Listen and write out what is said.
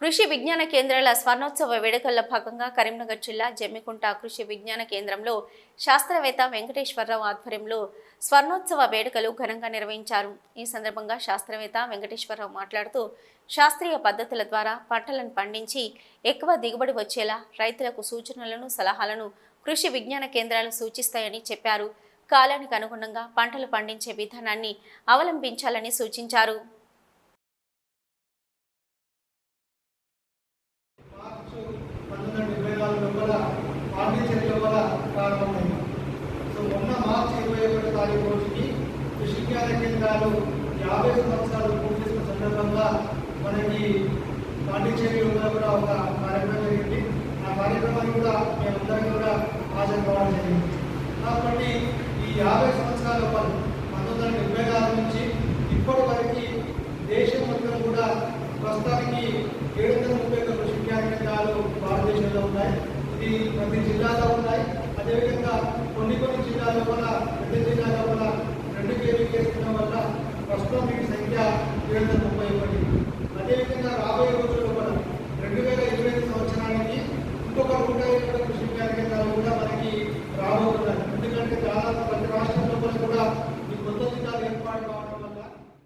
కృషి విజ్ఞాన కేంద్రాల స్వర్ణోత్సవ వేడుకల్లో భాగంగా కరీంనగర్ జిల్లా జమ్మికుంట కృషి విజ్ఞాన కేంద్రంలో శాస్త్రవేత్త వెంకటేశ్వరరావు ఆధ్వర్యంలో స్వర్ణోత్సవ వేడుకలు ఘనంగా నిర్వహించారు. ఈ సందర్భంగా శాస్త్రవేత్త వెంకటేశ్వరరావు మాట్లాడుతూ శాస్త్రీయ పద్ధతుల ద్వారా పంటలను పండించి ఎక్కువ దిగుబడి వచ్చేలా రైతులకు సూచనలను సలహాలను కృషి విజ్ఞాన కేంద్రాలు సూచిస్తాయని చెప్పారు. కాలానికి అనుగుణంగా పంటలు పండించే విధానాన్ని అవలంబించాలని సూచించారు మార్చు పంతొమ్మిది వందల ఇరవై నాలుగు లోపల ఆర్మీ చర్యల వల్ల ప్రారంభమైంది సో మొన్న మార్చి ఇరవై ఒకటి తారీఖు రోజుకి విశ్వవిద్యాలయ కేంద్రాలు యాభై సంవత్సరాలు పూర్తి చేసిన సందర్భంగా మనకి పాండిచేరి కూడా ఒక కార్యక్రమం జరిగింది. ఆ కార్యక్రమాన్ని కూడా మేమందరం కూడా హాజరు కావడం జరిగింది. కాబట్టి ఈ యాభై సంవత్సరాల పని పంతొమ్మిది వందల డెబ్బై నాలుగు నుంచి ఇప్పటి వరకు దేశం మొత్తం కూడా ప్రస్తుతానికి ఏడు వందల ముప్పై ఒక్క విశ్వవిద్యాలయ కేంద్రాలు భారతదేశంలో ఉన్నాయి. ఈ ప్రతి జిల్లాలో ఉన్నాయి. అదేవిధంగా కొన్ని కొన్ని జిల్లాల్లో కూడా ప్రతి జిల్లాలో కూడా రెండు కేజీ కేసుల వల్ల ప్రస్తుతం వీటి సంఖ్య ఏడు వందల ముప్పై ఒకటి. అదేవిధంగా రాబోయే రోజుల్లో కూడా రెండు వేల ఇరవై ఐదు సంవత్సరానికి ఇంకొక రూపాయలు కూడా కృషి కార్యక్రమాలు కూడా మనకి రాబోతున్నాయి. ఎందుకంటే చాలా